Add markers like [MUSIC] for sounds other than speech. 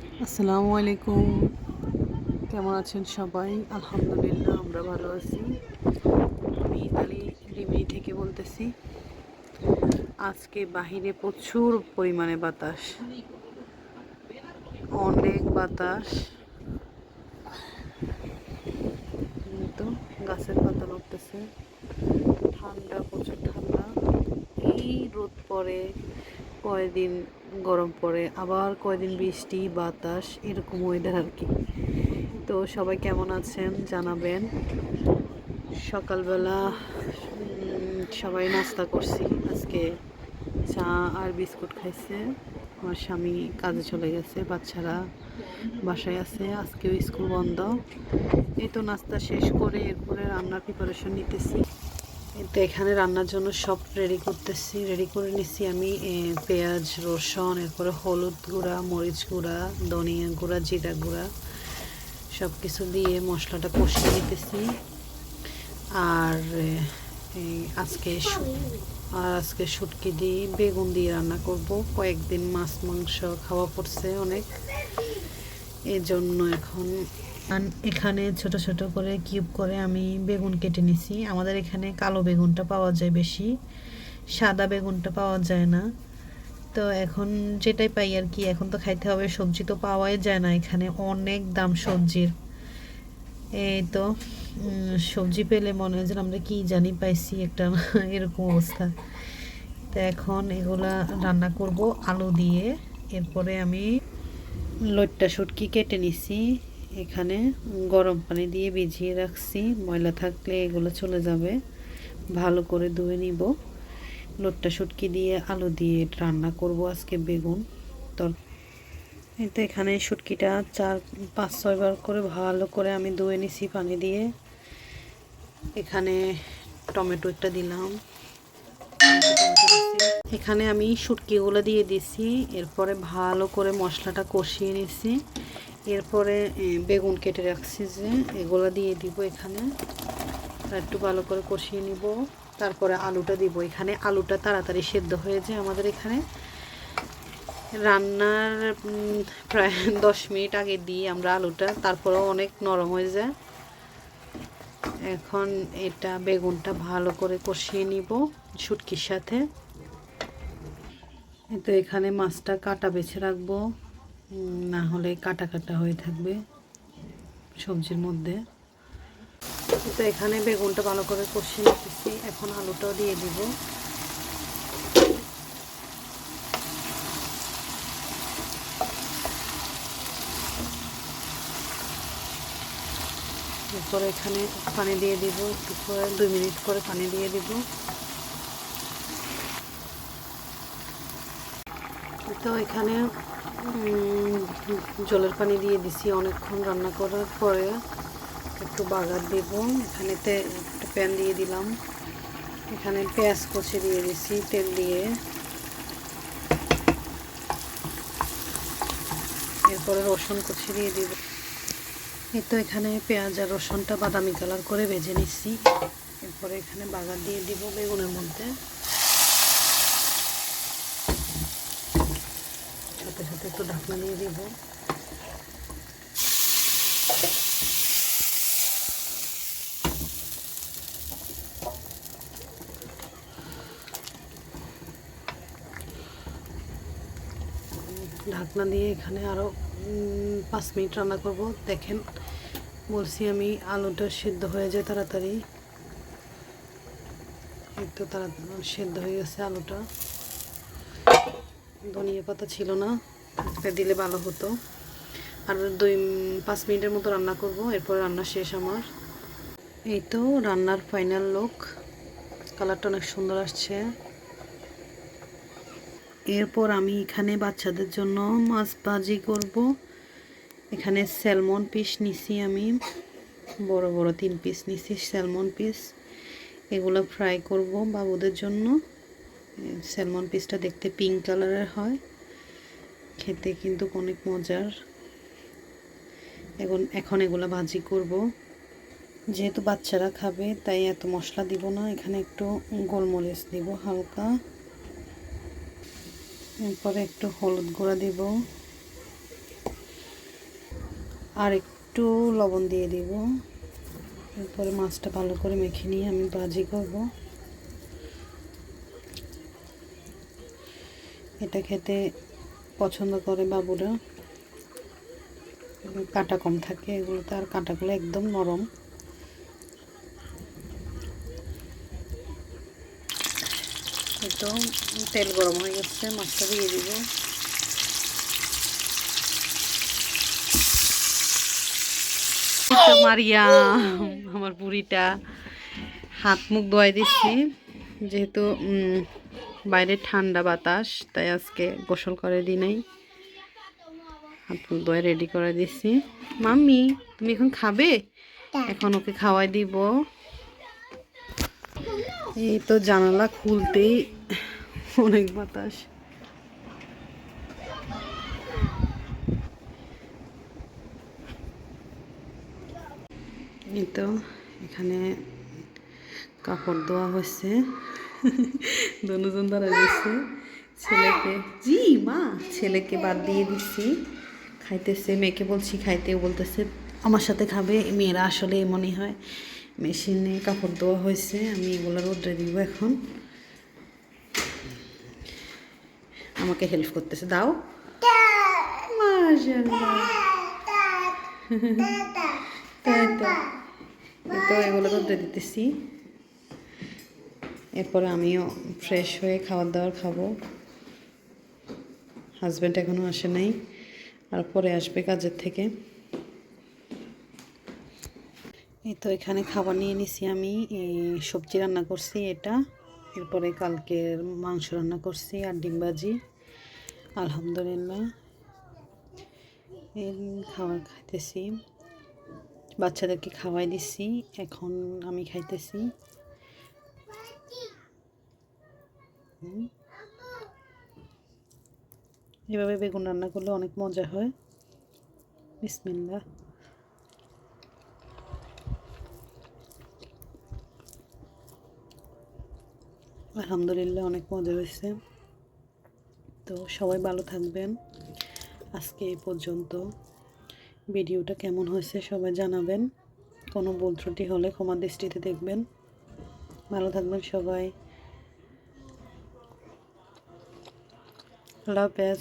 আসসালামু আলাইকুম। কেমন আছেন সবাই? আলহামদুলিল্লাহ, আমরা ভালো আছি। আমি ইতালি রিমিনি থেকে বলতেছি। আজকে বাহিরে প্রচুর পরিমাণে বাতাস। অনেক বাতাস। তো, গাছের পাতা লড়তেছে ঠান্ডা, প্রচুর ঠান্ডা। এই রোদ পরে কয়দিন গরম পড়ে, আবার কয়দিন বৃষ্টি, বাতাস, এরকম ওয়েদার আর কি। তো সবাই কেমন আছেন জানাবেন। সকালবেলা সবাই নাস্তা করছি। আজকে চা আর বিস্কুট খাইছে। আমার স্বামী কাজে চলে গেছে, বাচ্চারা বাসায় আছে, আজকেও স্কুল বন্ধ। এই তো নাস্তা শেষ করে এরপরে রান্নার প্রিপারেশন নিতেছি। তো এখানে রান্নার জন্য সব রেডি করতেছি। রেডি করে নিছি আমি পেঁয়াজ, রসুন, এরপরে হলুদ গুঁড়া, মরিচ গুঁড়া, ধনিয়া গুঁড়া, জিরা গুঁড়া সব কিছু দিয়ে মশলাটা কষিয়ে নিতেছি। আর আজকে আর আজকে শুটকি দিয়ে বেগুন দিয়ে রান্না করব। কয়েকদিন মাছ, মাংস খাওয়া পড়ছে অনেক। এই জন্য এখন এখানে ছোট ছোট করে কিউব করে আমি বেগুন কেটে নিছি। আমাদের এখানে কালো বেগুনটা পাওয়া যায় বেশি, সাদা বেগুনটা পাওয়া যায় না। তো এখন যেটাই পাই আর কি, এখন তো খাইতে হবে, সবজি তো পাওয়াই যায় না এখানে, অনেক দাম সবজির। এই তো সবজি পেলে মনে হয় যে আমরা কি জানি পাইছি একটা [LAUGHS] এরকম অবস্থা। তো এখন এগুলা রান্না করব আলু দিয়ে, এরপরে আমি লইট্টা শুটকি কেটে নিছি। এখানে গরম পানি দিয়ে ভিজিয়ে রাখছি। ময়লা থাকলে এগুলো চলে যাবে। ভালো করে ধুয়ে নিব। লোট্টা শুটকি দিয়ে আলু দিয়ে রান্না করব আজকে বেগুন তর তো এখানে শুটকিটা চার, পাঁচ ছয়বার করে ভালো করে আমি ধুয়ে নিছি পানি দিয়ে। এখানে টমেটো একটা দিলাম। এখানে আমি শুটকিগুলো দিয়ে দিছি। এরপরে ভালো করে মশলাটা কষিয়ে নিছি। এরপরে বেগুন কেটে রাখছি যে, এগুলো দিয়ে দিব এখানে। একটু ভালো করে কষিয়ে নিব। তারপরে আলুটা দিব। এখানে আলুটা তাড়াতাড়ি সেদ্ধ হয়ে যায় আমাদের এখানে। রান্নার প্রায় [LAUGHS] দশ মিনিট আগে দিই আমরা আলুটা। তারপরেও অনেক নরম হয়ে যায়। এখন এটা বেগুনটা ভালো করে কষিয়ে নিব শুটকির সাথে। তো এখানে মাছটা কাটা বেছে রাখব। না হলে কাটা কাটা হয়ে থাকবে সবজির মধ্যে। তো এখানে বেগুনটা ভালো করে কষিয়ে নিতেছি। এখন আলুটাও দিয়ে দিব। এরপরে এখানে পানি দিয়ে দিব। একটু করে, দুই মিনিট করে পানি দিয়ে দিব। তো এখানে জলের পানি দিয়ে দিছি অনেকক্ষণ রান্না করার পরে, একটু বাগার দিব। এখানেতে একটা প্যান দিয়ে দিলাম। এখানে পেঁয়াজ কষে দিয়ে দিছি, তেল দিয়ে। এরপরে রসুন কষে দিয়ে দিব। এই তো এখানে পেঁয়াজ আর রসুনটা বাদামি কালার করে ভেজে নিচ্ছি এরপরে এখানে বাগার দিয়ে দিব বেগুনের মধ্যে। সাথে সাথে একটু ঢাকনা দিয়ে দিব। ঢাকনা দিয়ে এখানে আরও পাঁচ মিনিট রান্না করব। দেখেন, বলছি আমি আলুটা সিদ্ধ হয়ে যায় তাড়াতাড়ি। একটু তাড়াতাড়ি, সেদ্ধ হয়ে গেছে আলুটা। ধনিয়া পাতা ছিল না এটা দিলে ভালো হতো। আর দুই, পাঁচ মিনিটের মতো রান্না করব, এরপর রান্না শেষ আমার। এই তো রান্নার ফাইনাল লুক কালারটা অনেক সুন্দর আসছে। এরপর আমি এখানে বাচ্চাদের জন্য মাছ ভাজি করব। এখানে স্যালমন পিস নিছি আমি। বড় বড় তিন পিস নিছি স্যালমন পিস এগুলো ফ্রাই করব বাবুদের জন্য। স্যালমন পিসটা দেখতে পিঙ্ক কালারের হয়। খেতে কিন্তু অনেক মজার। এখন এখন এগুলো ভাজি করব। যেহেতু বাচ্চারা খাবে, তাই এত মশলা দিব না। এখানে একটু গোলমরিচ দিব হালকা। এরপরে একটু হলুদ গুঁড়া দিব। আর একটু লবণ দিয়ে দিব। এরপরে মাছটা ভালো করে মেখে নিয়ে আমি ভাজি করব। এটা খেতে পছন্দ করে বাবুরা। কাঁটা কম থাকে, এগুলোতে আর কাঁটাগুলো একদম নরম। তো তেল গরম হয়ে গেছে, মাছটা দিয়ে দিব। মারিয়া, আমার বুড়িটা হাত মুখ ধোয়াই দিচ্ছি, যেহেতু বাইরে ঠান্ডা বাতাস তাই আজকে গোসল করে দিই নাই। হাত মুখ ধোয়া রেডি করে দিচ্ছি মাম্মি তুমি এখন খাবে? এখন ওকে খাওয়াই দিব। এই তো জানালা খুলতেই অনেক বাতাস। এই তো এখানে কাপড় ধোয়া হচ্ছে দুজন ধরা দিচ্ছে ছেলেকে জি মা। ছেলেকে বাদ দিয়ে দিচ্ছি খাইতেছে মেয়েকে বলছি খাইতে। বলতেছে আমার সাথে খাবে। মেয়েরা আসলে মনে হয় মেশিনে কাপড় ধোয়া হয়েছে। আমি এগুলো রোদ্রে দিব এখন। আমাকে হেল্প করতেছে। দাও। [LAUGHS] তো এগুলো রোদ্রে দিতেছি। এরপরে আমিও ফ্রেশ হয়ে খাবার দাবার খাব। হাজব্যান্ড এখনও আসে নাই, আর পরে আসবে কাজের থেকে। এই তো এখানে খাবার নিয়ে নিছি আমি, এই সবজি রান্না করছি এটা, এরপরে কালকের মাংস রান্না করছি আর ডিম ভাজি। আলহামদুলিল্লাহ। খাবার খাইতেছি। বাচ্চাদেরকে খাওয়াই দিছি, এখন আমি খাইতেছি। এভাবে বেগুন রান্না করলে অনেক মজা হয়। বিসমিল্লা আলহামদুলিল্লাহ অনেক মজা হয়েছে। তো সবাই ভালো থাকবেন। আজকে এই পর্যন্ত। ভিডিওটা কেমন হয়েছে সবাই জানাবেন। কোনো ভুল ত্রুটি হলে ক্ষমা দৃষ্টিতে দেখবেন। ভালো থাকবেন সবাই। আল্লাহ হাফেজ